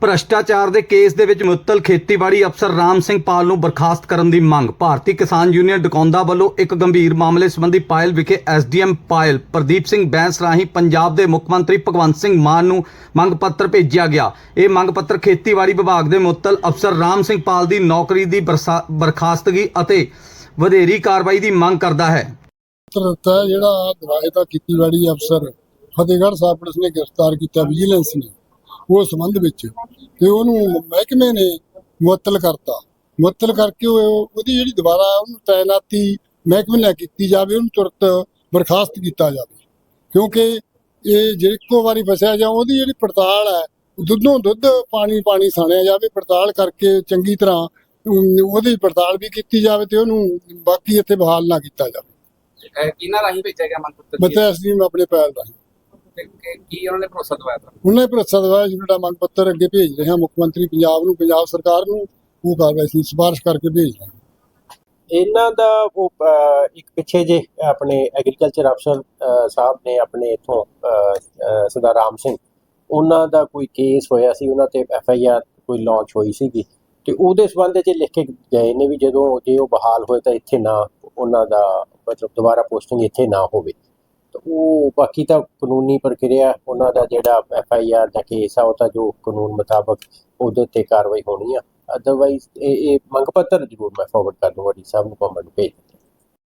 ਭ੍ਰਸ਼ਟਾਚਾਰ ਦੇ ਕੇਸ ਦੇ ਵਿੱਚ ਮੁਅੱਤਲ ਖੇਤੀਬਾੜੀ ਅਫਸਰ ਰਾਮ ਸਿੰਘ ਪਾਲ ਨੂੰ ਬਰਖਾਸਤ ਕਰਨ ਦੀ ਮੰਗ। ਭਾਰਤੀ ਕਿਸਾਨ ਯੂਨੀਅਨ ਡਕੌਂਦਾ ਵੱਲੋਂ ਇੱਕ ਗੰਭੀਰ ਮਾਮਲੇ ਸੰਬੰਧੀ ਪਾਇਲ ਵਿਖੇ ਐਸਡੀਐਮ ਪਾਇਲ ਪ੍ਰਦੀਪ ਸਿੰਘ ਬੈਂਸ ਰਾਹੀਂ ਪੰਜਾਬ ਦੇ ਮੁੱਖ ਮੰਤਰੀ ਭਗਵੰਤ ਸਿੰਘ ਮਾਨ ਨੂੰ ਮੰਗ ਪੱਤਰ ਭੇਜਿਆ ਗਿਆ। ਇਹ ਮੰਗ ਪੱਤਰ ਖੇਤੀਬਾੜੀ ਵਿਭਾਗ ਦੇ ਮੁਅੱਤਲ ਅਫਸਰ ਰਾਮ ਸਿੰਘ ਪਾਲ ਦੀ ਨੌਕਰੀ ਦੀ ਬਰਸਾ- ਬਰਖਾਸਤਗੀ ਅਤੇ ਵਧੇਰੀ ਕਾਰਵਾਈ ਦੀ ਮੰਗ ਕਰਦਾ ਹੈ। ਜਿਹੜਾ ਦਰਾਹੇ ਦਾ ਖੇਤੀਬਾੜੀ ਅਫਸਰ ਫਤਿਹਗੜ੍ਹ ਸਾਹਿਬ ਪੁਲਿਸ ਨੇ ਗ੍ਰਿਫਤਾਰ ਕੀਤਾ, ਵਿਜੀਲੈਂਸ ਨੇ। ਉਸ ਸੰਬੰਧ ਵਿੱਚ ਤੇ ਉਹਨੂੰ ਮਹਿਕਮੇ ਨੇ ਮੁਅੱਤਲ ਕਰਤਾ। ਮੁਅੱਤਲ ਕਰਕੇ ਉਹ- ਉਹਦੀ ਜਿਹੜੀ ਦੁਬਾਰਾ ਉਹਨੂੰ ਤਾਇਨਾਤੀ ਮਹਿਕਮੇ ਨਾਲ ਕੀਤੀ ਜਾਵੇ ਉਹਨੂੰ ਤੁਰਤ ਬਰਖਾਸਤ ਕੀਤਾ ਜਾਵੇ। ਕਿਉਂਕਿ ਇਹ ਜੇ ਇੱਕੋ ਵਾਰੀ ਫਸਿਆ ਜਾਂ ਉਹਦੀ ਜਿਹੜੀ ਪੜਤਾਲ ਹੈ ਦੁੱਧੋਂ ਦੁੱਧ ਪਾਣੀ ਪਾਣੀ ਸਾਣਿਆ ਜਾਵੇ ਪੜਤਾਲ ਕਰਕੇ ਚੰਗੀ ਤਰ੍ਹਾਂ ਉਹਦੀ ਪੜਤਾਲ ਵੀ ਕੀਤੀ ਜਾਵੇ ਤੇ ਉਹਨੂੰ ਬਾਕੀ ਇੱਥੇ ਬਹਾਲ ਨਾ ਕੀਤਾ ਜਾਵੇ। ਕਿਹਨਾਂ ਰਾਹੀਂ ਭੇਜਿਆ ਗਿਆ ਮੰਗ ਪੱਤਰ? ਜੀ? ਆਪਣੇ ਪੈਰ ਰਾਹੀਂ। ਤੇ ਕਿ- ਕੀ ਉਹਨਾਂ ਨੇ ਭਰੋਸਾ ਦਵਾਇਆ ਤੁਹਾਨੂੰ? ਉਹਨਾਂ ਭਰੋਸਾ ਦਵਾਇਆ ਸੀ ਜਿਹੜਾ ਮੰਗ ਪੱਤਰ ਅੱਗੇ ਭੇਜ ਰਹੇ ਹਾਂ ਮੁੱਖ ਮੰਤਰੀ ਪੰਜਾਬ ਨੂੰ ਪੰਜਾਬ ਸਰਕਾਰ ਨੂੰ ਉਹ ਕਾਰਵਾਈ ਸੀ ਸਿਫਾਰਿਸ਼ ਕਰਕੇ ਭੇਜ ਰਹੇ ਹਾਂ। ਇਹਨਾਂ ਦਾ ਉਹ ਅਹ, ਇੱਕ ਪਿੱਛੇ ਜੇ ਆਪਣੇ ਐਗਰੀਕਲਚਰ ਅਫਸਰ ਅਹ, ਸਾਹਿਬ ਨੇ ਆਪਣੇ ਇਥੋਂ ਸਰਦਾਰ ਰਾਮ ਸਿੰਘ ਉਹਨਾਂ ਦਾ ਕੋਈ ਕੇਸ ਹੋਇਆ ਸੀ ਉਹਨਾਂ ਤੇ ਐਫ ਆਈ ਆਰ ਕੋਈ ਲਾਂਚ ਹੋਈ ਸੀਗੀ ਤੇ ਉਹਦੇ ਸਬੰਧ ਵਿੱਚ ਲਿਖ ਕੇ ਗਏ ਨੇ ਵੀ ਜਦੋਂ ਜੇ ਉਹ ਬਹਾਲ ਹੋਏ ਤਾਂ ਇੱਥੇ ਨਾ ਉਹਨਾਂ ਦਾ ਮਤਲਬ ਦੁਬਾਰਾ ਪੋਸਟਿੰਗ ਇੱਥੇ ਨਾ ਹੋਵੇ। ਤਾਂ ਉਹ ਬਾਕੀ ਤਾਂ ਕਾਨੂੰਨੀ ਪ੍ਰਕਿਰਿਆ ਉਹਨਾਂ ਦਾ ਜਿਹੜਾ ਐਫ ਆਈ ਆਰ ਦਾ ਕੇਸ ਆ, ਉਹ ਤਾਂ ਜੋ ਕਾਨੂੰਨ ਮੁਤਾਬਕ ਉਹਦੇ ਤੇ ਕਾਰਵਾਈ ਹੋਣੀ ਆ। ਅਦਰਵਾਈਜ਼ ਇਹ ਇਹ ਮੰਗ ਪੱਤਰ ਜ਼ਰੂਰ ਮੈਂ ਫਾਰਵਰਡ ਕਰ ਦੂੰਗਾ ਡੀ ਸਾਹਿਬ ਨੂੰ ਕਮੈਂਟ ਭੇਜ